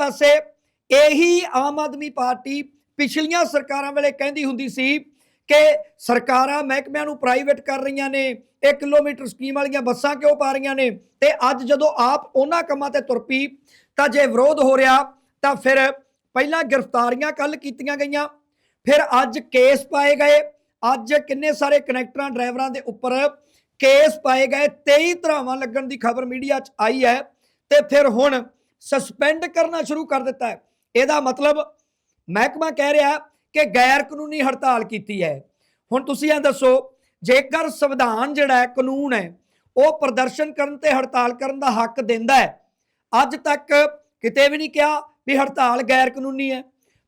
ਪਾਸੇ ਇਹੀ ਆਮ ਆਦਮੀ ਪਾਰਟੀ ਪਿਛਲੀਆਂ ਸਰਕਾਰਾਂ ਵੇਲੇ ਕਹਿੰਦੀ ਹੁੰਦੀ ਸੀ ਕਿ ਸਰਕਾਰਾਂ ਮਹਿਕਮਿਆਂ ਨੂੰ ਪ੍ਰਾਈਵੇਟ ਕਰ ਰਹੀਆਂ ਨੇ 1 ਕਿਲੋਮੀਟਰ ਸਕੀਮ ਵਾਲੀਆਂ ਬੱਸਾਂ ਕਿਉਂ ਪਾ ਰਹੀਆਂ ਨੇ? ਤੇ ਅੱਜ ਜਦੋਂ ਆਪ ਉਹਨਾਂ ਕੰਮਾਂ ਤੇ ਤੁਰ ਪਈ, ਤਾਂ ਜੇ ਵਿਰੋਧ ਹੋ ਰਿਹਾ, ਤਾਂ ਫਿਰ ਪਹਿਲਾਂ ਗ੍ਰਿਫਤਾਰੀਆਂ ਕੱਲ ਕੀਤੀਆਂ ਗਈਆਂ, ਫਿਰ ਅੱਜ ਕੇਸ ਪਾਏ ਗਏ, ਅੱਜ ਕਿੰਨੇ ਸਾਰੇ ਕਨੈਕਟਰਾਂ, ਡਰਾਈਵਰਾਂ ਦੇ ਉੱਪਰ ਕੇਸ ਪਾਏ ਗਏ 23 ਧਰਾਵਾਂ ਲੱਗਣ ਦੀ ਖਬਰ ਮੀਡੀਆ 'ਚ ਆਈ ਹੈ, ਤੇ ਫਿਰ ਹੁਣ ਸਸਪੈਂਡ ਕਰਨਾ ਸ਼ੁਰੂ ਕਰ ਦਿੱਤਾ ਹੈ। ਇਹਦਾ ਮਤਲਬ ਮਹਿਕਮਾ ਕਹਿ ਰਿਹਾ ਕਿ ਗੈਰ ਕਾਨੂੰਨੀ ਹੜਤਾਲ ਕੀਤੀ ਹੈ। ਹੁਣ ਤੁਸੀਂ ਇਹ ਦੱਸੋ, ਜੇਕਰ ਸੰਵਿਧਾਨ ਜਿਹੜਾ ਕਾਨੂੰਨ ਹੈ, ਉਹ ਪ੍ਰਦਰਸ਼ਨ ਕਰਨ ਤੇ ਹੜਤਾਲ ਕਰਨ ਦਾ ਹੱਕ ਦਿੰਦਾ ਹੈ, ਅੱਜ ਤੱਕ ਕਿਤੇ ਵੀ ਨਹੀਂ ਕਿਹਾ ਵੀ ਹੜਤਾਲ ਗੈਰ ਕਾਨੂੰਨੀ ਹੈ।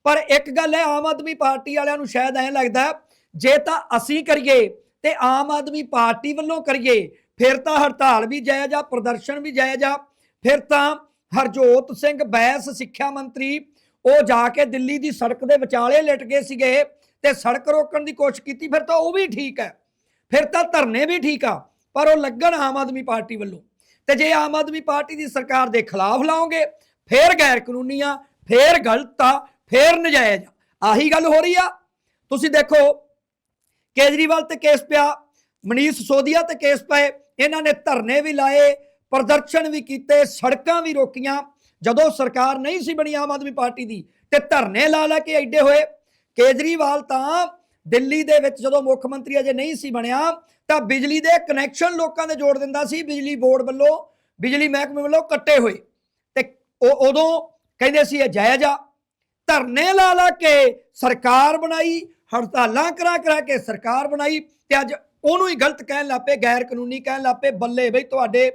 ਪਰ ਇੱਕ ਗੱਲ ਹੈ, ਆਮ ਆਦਮੀ ਪਾਰਟੀ ਵਾਲਿਆਂ ਨੂੰ ਸ਼ਾਇਦ ਐਂ ਲੱਗਦਾ, ਜੇ ਤਾਂ ਅਸੀਂ ਕਰੀਏ ਤੇ ਆਮ ਆਦਮੀ ਪਾਰਟੀ ਵੱਲੋਂ ਕਰੀਏ, ਫਿਰ ਤਾਂ ਹੜਤਾਲ ਵੀ ਜਾਇਜ਼ ਆ ਪ੍ਰਦਰਸ਼ਨ ਵੀ ਜਾਇਜ਼ ਆ ਫਿਰ ਤਾਂ ਹਰਜੋਤ ਸਿੰਘ ਬੈਂਸ ਸਿੱਖਿਆ ਮੰਤਰੀ, ਉਹ ਜਾ ਕੇ ਦਿੱਲੀ ਦੀ ਸੜਕ ਦੇ ਵਿਚਾਲੇ ਲਿਟ ਗਏ ਸੀਗੇ ਤੇ ਸੜਕ ਰੋਕਣ ਦੀ ਕੋਸ਼ਿਸ਼ ਕੀਤੀ, ਫਿਰ ਤਾਂ ਉਹ ਵੀ ਠੀਕ ਹੈ। ਫਿਰ ਤਾਂ ਧਰਨੇ ਵੀ ਠੀਕ ਆ, ਪਰ ਉਹ ਲੱਗਣ ਆਮ ਆਦਮੀ ਪਾਰਟੀ ਵੱਲੋਂ। ਤੇ ਜੇ ਆਮ ਆਦਮੀ ਪਾਰਟੀ ਦੀ ਸਰਕਾਰ ਦੇ ਖਿਲਾਫ ਲਾਉਂਗੇ ਫੇਰ ਗੈਰ ਕਾਨੂੰਨੀ ਆ ਫੇਰ ਗਲਤ ਆ, ਫੇਰ ਨਜਾਇਜ਼ ਆਹੀ ਗੱਲ ਹੋ ਰਹੀ ਆ। ਤੁਸੀਂ ਦੇਖੋ, ਕੇਜਰੀਵਾਲ ਤੇ ਕੇਸ ਪਿਆ, ਮਨੀਸ਼ ਸੋਧੀਆ ਤੇ ਕੇਸ ਪਏ, ਇਹਨਾਂ ਨੇ ਧਰਨੇ ਵੀ ਲਾਏ ਪ੍ਰਦਰਸ਼ਨ ਵੀ ਕੀਤੇ, ਸੜਕਾਂ ਵੀ ਰੋਕੀਆਂ। ਜਦੋਂ ਸਰਕਾਰ ਨਹੀਂ ਸੀ ਬਣੀ ਆਮ ਆਦਮੀ ਪਾਰਟੀ ਦੀ, ਤੇ ਧਰਨੇ ਲਾ ਲਾ ਕੇ ਐਡੇ ਹੋਏ। ਕੇਜਰੀਵਾਲ ਤਾਂ ਦਿੱਲੀ ਦੇ ਵਿੱਚ ਜਦੋਂ ਮੁੱਖ ਮੰਤਰੀ ਅਜੇ ਨਹੀਂ ਸੀ ਬਣਿਆ, ਤਾਂ ਬਿਜਲੀ ਦੇ ਕਨੈਕਸ਼ਨ ਲੋਕਾਂ ਦੇ ਜੋੜ ਦਿੰਦਾ ਸੀ, ਬਿਜਲੀ ਬੋਰਡ ਵੱਲੋਂ, ਬਿਜਲੀ ਮਹਿਕਮੇ ਵੱਲੋਂ ਕੱਟੇ ਹੋਏ। ਤੇ ਉਦੋਂ ਕਹਿੰਦੇ ਸੀ ਇਹ ਜਾਇਜ਼ ਆ। ਧਰਨੇ ਲਾ ਲਾ ਕੇ ਸਰਕਾਰ ਬਣਾਈ, ਹੜਤਾਲਾਂ ਕਰਾ ਕਰਾ ਕੇ ਸਰਕਾਰ ਬਣਾਈ, ਤੇ ਅੱਜ ਉਹਨੂੰ ਹੀ ਗਲਤ ਕਹਿਣ ਲੱਪੇ ਗੈਰ ਕਾਨੂੰਨੀ ਕਹਿਣ ਲੱਪੇ ਬੱਲੇ ਬਈ ਤੁਹਾਡੇ